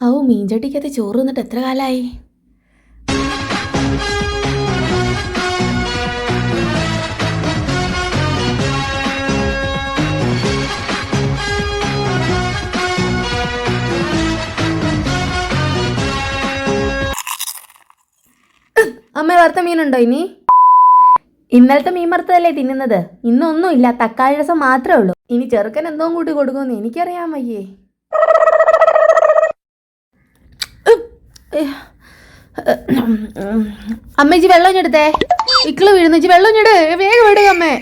ഔ മീൻചട്ടിക്കകത്ത് ചോറ് വന്നിട്ട് എത്ര കാലായി? അമ്മ വറുത്ത മീനുണ്ടോ ഇനി? ഇന്നലത്തെ മീൻ വറുത്തതല്ലേ തിന്നുന്നത്? ഇന്നൊന്നുമില്ല തക്കാളി രസം മാത്രമേ ഉള്ളൂ. ഇനി ചെറുക്കൻ എന്തോ കൂട്ടി കൊടുക്കുമെന്ന് എനിക്കറിയാൻ വയ്യേ. അമ്മേച്ചി വെള്ളം ഞെടുത്തേ ഇക്കിൾ വീഴുന്നേച്ചി വെള്ളം ഞെട് വേഗം വിടുക അമ്മേ.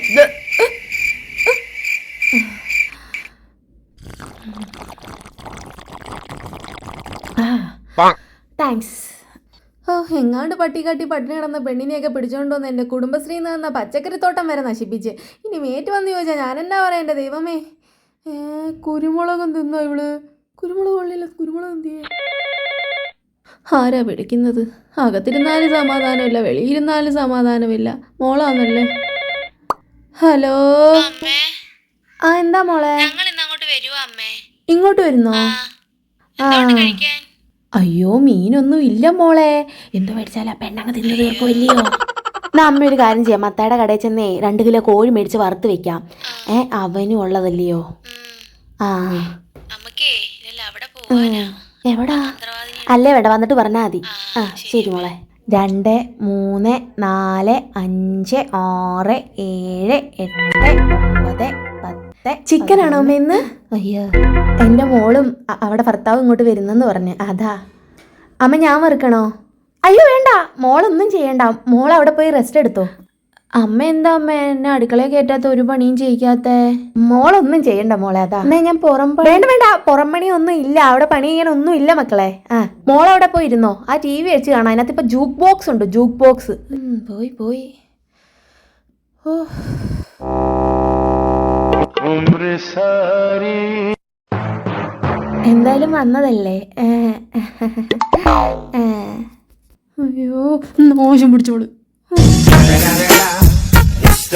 താങ്ക്സ് ഓ എങ്ങാണ്ട് പട്ടിക്കാട്ടി പട്ടിണി കിടന്ന പെണ്ണിനെയൊക്കെ പിടിച്ചോണ്ട് വന്ന് എന്റെ കുടുംബശ്രീ എന്ന പച്ചക്കറിത്തോട്ടം വരെ നശിപ്പിച്ച്. ഇനി മേറ്റ് വന്ന് ചോദിച്ചാൽ ഞാൻ എന്നാ പറയാ എന്റെ ദൈവമേ കുരുമുളകും തിന്നോ ഇവൾ? കുരുമുളക് കൊള്ളില്ല. കുരുമുളക് എന്തിയെ ആരാ പിടിക്കുന്നത്? അകത്തിരുന്നാലും സമാധാനമില്ല വെളിയിരുന്നാലും സമാധാനമില്ല. മോളാന്നല്ലേ? ഹലോ? ആ എന്താ മോളെ? ഇങ്ങോട്ട് വരുന്നോ? ആ. അയ്യോ മീനൊന്നും ഇല്ല മോളെ. എന്തോ മേടിച്ചാലാ പെണ്ണങ്ങ് തിന്നു തീർക്കും ഇല്ലയോ എന്നാ അമ്മ ഒരു കാര്യം ചെയ്യാം. മത്തയുടെ കടയിൽ ചെന്നേ രണ്ട് കിലോ കോഴി മേടിച്ച് വറുത്ത് വെക്കാം. ഏ അവനും ഉള്ളതല്ലയോ? ആ. എവിടാ? അല്ലേ വേണ്ട വന്നിട്ട് പറഞ്ഞാൽ മതി. ആ, ശരി മോളെ. രണ്ട് മൂന്ന് നാല് അഞ്ച് ആറ് ഏഴ് എട്ട് ഒമ്പത് പത്ത് ചിക്കൻ ആണോ അമ്മ ഇന്ന്? അയ്യോ എന്റെ മോളും അവിടെ ഭർത്താവ് ഇങ്ങോട്ട് വരുന്നെന്ന് പറഞ്ഞ്. അതാ. അമ്മ ഞാൻ വറുക്കണോ? അയ്യോ വേണ്ട. മോളൊന്നും ചെയ്യണ്ട. മോൾ അവിടെ പോയി റെസ്റ്റ് എടുത്തോ. അമ്മ എന്താ അമ്മ? എന്നെ അടുക്കളയെ കയറ്റാത്ത ഒരു പണിയും ചെയ്യിക്കാത്ത. മോളൊന്നും ചെയ്യണ്ട മോളെ അതാ. എന്നാ ഞാൻ പുറം വേണ്ട വേണ്ട. പുറം പണി ഒന്നും ഇല്ല. അവിടെ പണി ചെയ്യാൻ ഒന്നും ഇല്ല മക്കളെ. ആ മോൾ അവിടെ പോയി ഇരുന്നോ ആ ടി വി വെച്ച് കാണാം. അതിനകത്ത് ഇപ്പൊ ജൂക്ക് ബോക്സ് ഉണ്ട് ജൂക്ക് ബോക്സ്. പോയി പോയി. എന്തായാലും വന്നതല്ലേ? അയ്യോ നോശം പിടിച്ചോളൂ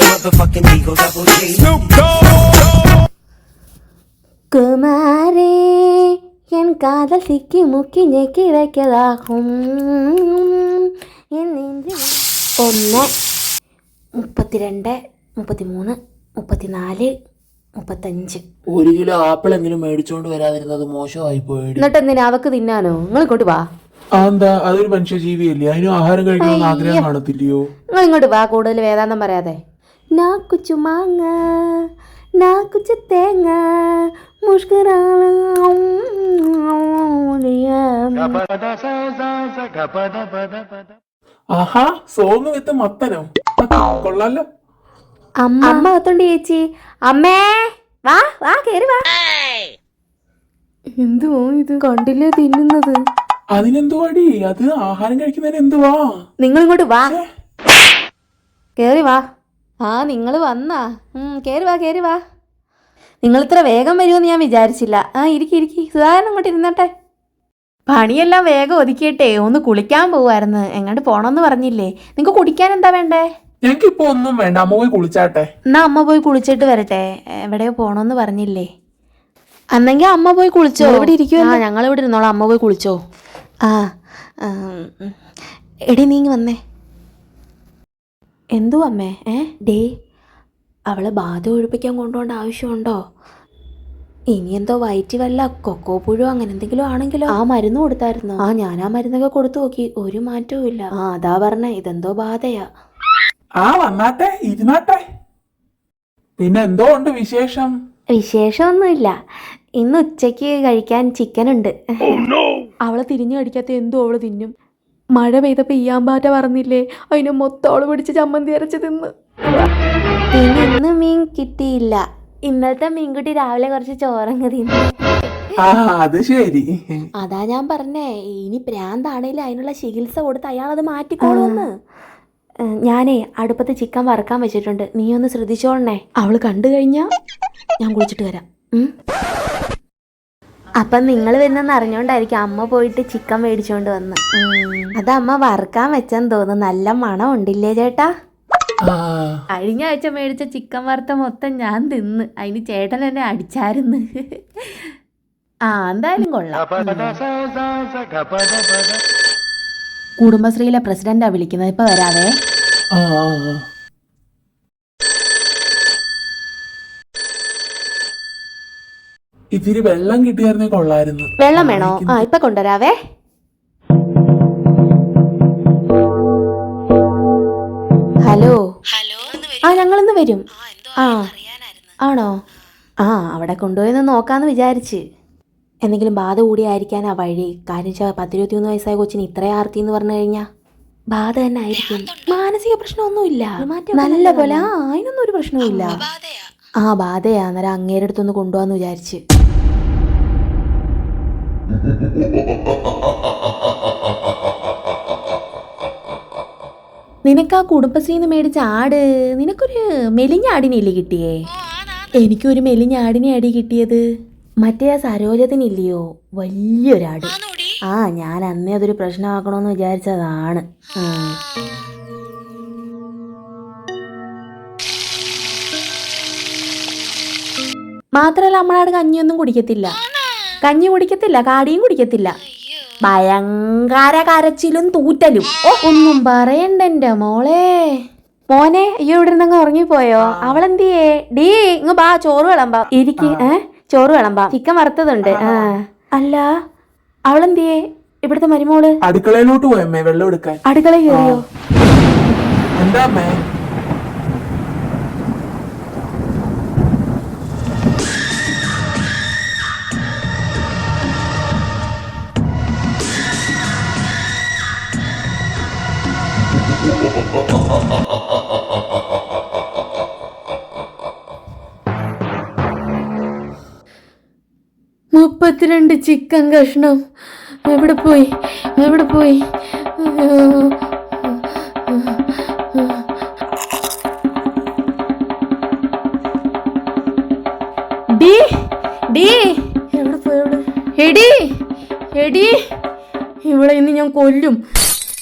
വന്നതല്ലേ Eagle Double G. Snoop Dogg. കുമാരേ എൻ കാതൽ സിക്കി മുക്കി ഞെക്കിടക്കതാകും ഒന്ന് മുപ്പത്തിരണ്ട് മുപ്പത്തിമൂന്ന് മുപ്പത്തിനാല് മുപ്പത്തഞ്ച്. ഒരു കിലോ ആപ്പിൾ എങ്കിലും മേടിച്ചോണ്ട് വരാതിരുന്നത് മോശമായി പോയി. എന്നിട്ട് എന്തിനാ അവക്ക് തിന്നാനോ? നിങ്ങൾ ഇങ്ങോട്ട് വാ. എന്താ? അതൊരു മനുഷ്യജീവിയല്ലേ? അതിനും ആഹാരം കഴിക്കണമെന്ന് ആഗ്രഹം കാണത്തില്ലയോ? നിങ്ങൾ ഇങ്ങോട്ട് വാ കൂടുതൽ വേദാന്തം പറയാതെ. నాకు చుమాంగ నాకు చుత్తేంగ ముష్కరాలు ആഹാ സോങ് വിത്ത് മത്തനോ? കൊള്ളാലോ. അമ്മ. അമ്മ അകത്തോണ്ട് ചേച്ചി. അമ്മേ വാ വാ കേറി വാ. എന്തോ ഇത്? കണ്ടില്ലേ തിന്നുന്നത്? അടി അത് ആഹാരം കഴിക്കുന്നതിന് എന്തുവാ? നിങ്ങൾ ഇങ്ങോട്ട് വാ കേറി വാ. ആ നിങ്ങൾ വന്നാ. ഉം, കേറി വാ കേറി വാ. നിങ്ങൾ ഇത്ര വേഗം വരുമെന്ന് ഞാൻ വിചാരിച്ചില്ല. ആ ഇരിക്കി ഇരിക്കി. സുധാകരൻ അങ്ങോട്ട് ഇരുന്നട്ടെ. പണിയെല്ലാം വേഗം ഒതുക്കിയിട്ടേ ഒന്ന് കുളിക്കാൻ പോവായിരുന്നു. എങ്ങോട്ട് പോണമെന്ന് പറഞ്ഞില്ലേ? നിങ്ങൾക്ക് കുടിക്കാൻ എന്താ വേണ്ടേ? എനിക്കിപ്പോ ഇപ്പൊ ഒന്നും വേണ്ട. അമ്മ പോയി കുളിച്ചാട്ടെ. എന്നാ അമ്മ പോയി കുളിച്ചിട്ട് വരട്ടെ. എവിടെയോ പോണോന്ന് പറഞ്ഞില്ലേ? അന്നെങ്കിൽ അമ്മ പോയി കുളിച്ചോ? ഇവിടെ ഇരിക്കുമോ ഞങ്ങൾ ഇവിടെ ഇരുന്നോളാം. അമ്മ പോയി കുളിച്ചോ. ആ. എടി നീങ്ങി വന്നേ. എന്തു അമ്മേ? ഏ? ഡേ അവളെ ബാധ ഒഴിപ്പിക്കാൻ കൊണ്ടുപോകേണ്ട ആവശ്യമുണ്ടോ? ഇനി എന്തോ വയറ്റി വല്ല കൊക്കോ പുഴോ അങ്ങനെ എന്തെങ്കിലും ആണെങ്കിലോ? ആ മരുന്ന് കൊടുത്തായിരുന്നു? ആ ഞാൻ ആ മരുന്നൊക്കെ കൊടുത്തു നോക്കി. ഒരു മാറ്റവും ഇല്ല. ആ അതാ പറഞ്ഞേ ഇതെന്തോ ബാധയാ. ആ വന്നാട്ടെ ഇരുന്നാട്ടെ. പിന്നെ എന്തോ ഉണ്ട് വിശേഷം? വിശേഷമൊന്നുമില്ല. ഇന്ന് ഉച്ചയ്ക്ക് കഴിക്കാൻ ചിക്കൻ ഉണ്ട് അവളെ തിരിഞ്ഞു കടിക്കാത്ത എന്തോ അവൾ തിന്നും. മഴ പെയ്തപ്പോൾ ഈയാമ്പാറ്റ പറഞ്ഞില്ലേ? അതിനെ മൊത്തോളം പിടിച്ച് ചമ്മന്തി അരച്ച് തിന്ന്. പിന്നെ ഇന്ന് മീൻ കിട്ടിയില്ല. ഇന്നത്തെ മീൻകുട്ടി രാവിലെ കുറച്ച് ചോറങ്ങ് തിന്നു. ആ അത് ശരി. അതാ ഞാൻ പറഞ്ഞേ ഇനി പ്രാന്താണേലും അതിനുള്ള ചികിത്സ കൊടുത്ത് അയാൾ അത് മാറ്റിക്കോളൂന്ന് ഞാനേ അടുപ്പത്ത് ചിക്കൻ വറക്കാൻ വെച്ചിട്ടുണ്ട്. നീ ഒന്ന് ശ്രദ്ധിച്ചോളണേ. അവൾ കണ്ടു കഴിഞ്ഞാ ഞാൻ കുളിച്ചിട്ട് വരാം. ഉം? അപ്പം നിങ്ങൾ വരുന്നെന്ന് അറിഞ്ഞോണ്ടായിരിക്കും അമ്മ പോയിട്ട് ചിക്കൻ മേടിച്ചോണ്ട് വന്ന്. അത് അമ്മ വറുക്കാൻ വെച്ചെന്ന് തോന്നുന്നു. നല്ല മണം ഉണ്ടില്ലേ ചേട്ടാ? ആ. കഴിഞ്ഞ ആഴ്ച മേടിച്ച ചിക്കൻ വറുത്ത മൊത്തം ഞാൻ തിന്ന്. അതിന് ചേട്ടൻ എന്നെ അടിച്ചായിരുന്നു ആ എന്തായാലും കൊള്ളാം. കുടുംബശ്രീയിലെ പ്രസിഡന്റാ വിളിക്കുന്നത്. ഇപ്പൊ വരാവേ ആ ആ, ആ. ഇത്തിരി വെള്ളം കിട്ടിയായിരുന്നേ കൊള്ളായിരുന്നു. വെള്ളം വേണോ? ആ ഇപ്പൊ കൊണ്ടുവരാവേ. ഹലോ. ഹലോ ആ ഞങ്ങളിന്ന് വരും. ആ എന്തോ അറിയാനായിരുന്നു. ആണോ? ആ അവിടെ കൊണ്ടുപോയെന്ന് നോക്കാന്ന് വിചാരിച്ച്. എന്തെങ്കിലും ബാധ കൂടിയായിരിക്കാൻ ആ വഴി. കാര്യം വെച്ചാൽ പത്തിരുപത്തിമൂന്ന് വയസ്സായ കൊച്ചിന് ഇത്ര ആർത്തി എന്ന് പറഞ്ഞു കഴിഞ്ഞാ ബാധ തന്നെ ആയിരിക്കും. മാനസിക പ്രശ്നമൊന്നുമില്ല. നല്ല പോലെ ആ അതിനൊന്നും ഒരു പ്രശ്നവുമില്ല. ബാധയാ. ആ ബാധയാ. അന്നേരം അങ്ങേരെ അടുത്തൊന്ന് കൊണ്ടുപോകാന്ന് വിചാരിച്ച്. നിനക്ക് ആ കുടുംബശ്രീന്ന് മേടിച്ച ആട് നിനക്കൊരു മെലിഞ്ഞ ആടിനില്ലേ കിട്ടിയേ? എനിക്കൊരു മെലിഞ്ഞ ആടിനെ അടി കിട്ടിയത്. മറ്റേ ആ സരോജത്തിനില്ലയോ? വലിയൊരാട്. ആ ഞാൻ അന്നേ അതൊരു പ്രശ്നമാക്കണമെന്ന് വിചാരിച്ചതാണ്. ഉം. മാത്രല്ല നമ്മളാട് കഞ്ഞിയൊന്നും കുടിക്കത്തില്ല. കഞ്ഞി കുടിക്കത്തില്ല കാടിയും കുടിക്കത്തില്ല. ഭയങ്കര കരച്ചിലും തൂറ്റലും. ഓ ഒന്നും പറയണ്ട എന്റെ മോളെ. മോനെ അയ്യോ ഇവിടെ നിന്ന് ഉറങ്ങിപ്പോയോ? അവളെന്തിയേ? ഡീ ഇങ്ങ് ബാ ചോറ് വിളമ്പാ. ഇരിക്ക് ഏ? ചോറ് വിളമ്പാ. ചിക്കൻ വറുത്തതുണ്ട് ആ. അല്ല അവളെന്തിയേ? ഇവിടുത്തെ മരുമോൾ? അടുക്കളയിലോട്ട് പോയമ്മേ വെള്ളം എടുക്കാൻ. അടുക്കള കയറിയോ? എന്താ മുപ്പത്തിരണ്ട് ചിക്കൻ കഷ്ണം. എവിടെ പോയി? എവിടെ പോയി? ഡി ഡി. എവിടെ പോയി എടി എടി. ഇവളെ ഇന്ന് ഞാൻ കൊല്ലും.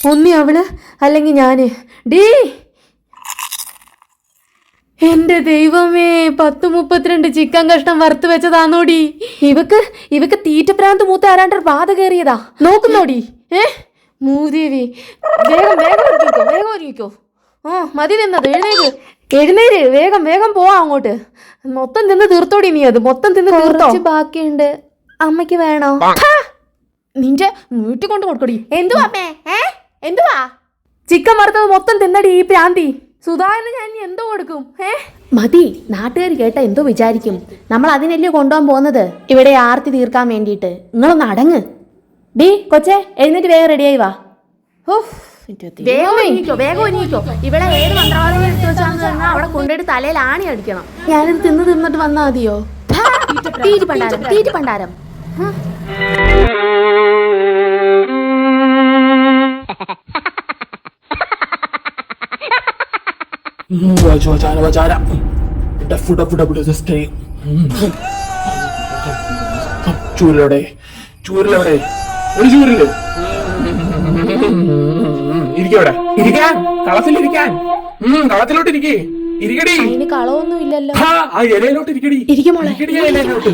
ഒന്നി അവൾ അല്ലെങ്കിൽ ഞാൻ. ഡീ. എന്റെ ദൈവമേ പത്ത് മുപ്പത്തിരണ്ട് ചിക്കൻ കഷ്ണം വറുത്ത് വെച്ചതാന്നോടി. ഇവക്ക് ഇവക്ക് തീറ്റപ്രാന്ത് മൂത്ത ആരാണ്ടർ പാത കയറിയതാ. നോക്കുന്നോടി. ഏ? മൂദേവി വേഗം വേഗം ഒരുക്കിക്കോ വേഗം ഒരുക്കിക്കോ. ആ മതി നിന്നത് എഴുന്നേര്. എഴുന്നേര് വേഗം വേഗം പോവാ അങ്ങോട്ട്. മൊത്തം തിന്ന് തീർത്തോടി നീ അത് മൊത്തം തിന്ന് തീർത്തോ. ബാക്കിയുണ്ട്. അമ്മയ്ക്ക് വേണോ? ഹാ! നിന്റെ വീട്ടിൽ കൊണ്ട് കൊടുക്കടി. എന്തുവാ അമ്മേ? എന്തുവാ? ചിക്കൻ വറുത്തത് മൊത്തം തിന്നടി ഈ പ്രാന്തി സുധാകരന് ഞാൻ എന്തോ കൊടുക്കും? ഏ മതി. നാട്ടുകാർ കേട്ട എന്തോ വിചാരിക്കും. നമ്മൾ അതിനല്ലേ കൊണ്ടുപോകാൻ പോകുന്നത്? ഇവിടെ ആർത്തി തീർക്കാൻ വേണ്ടിയിട്ട്. നിങ്ങളൊന്ന് അടങ്ങ്. ഡീ കൊച്ചേ എഴുന്നേറ്റ് വേഗം റെഡിയായി വാ. ഇവിടെ ഏത് മന്ത്രവാദം എടുത്ത് വെച്ചാന്ന് പറഞ്ഞാൽ അവിടെ കൊണ്ടുപോയിട്ട് തലയിൽ ആണി അടിക്കണം. ഞാനിത് തിന്ന് തിന്നിട്ട് വന്നാ മതിയോ? തീറ്റി പണ്ടാരം തീറ്റി പണ്ടാരം ഡഫ്, ഡഫ്, ഡഫ്, ഡഫ്, stay. ഉം. ചൂരിലെവിടെ ചൂരിലെവിടെ ഒരു ചൂരിൽ ഇരിക്കവിടെ ഇരിക്കാൻ കളത്തിലിരിക്കാൻ കളത്തിലോട്ട് ഇരിക്കേ ഇരിക്കടി കളവൊന്നും ഇല്ലല്ലോ ആ ഇലയിലോട്ട് ഇരിക്കടി ഇരിക്കും. ഇരിക്കടി ഇരിക്കട്ടെ ഇലയിലോട്ട്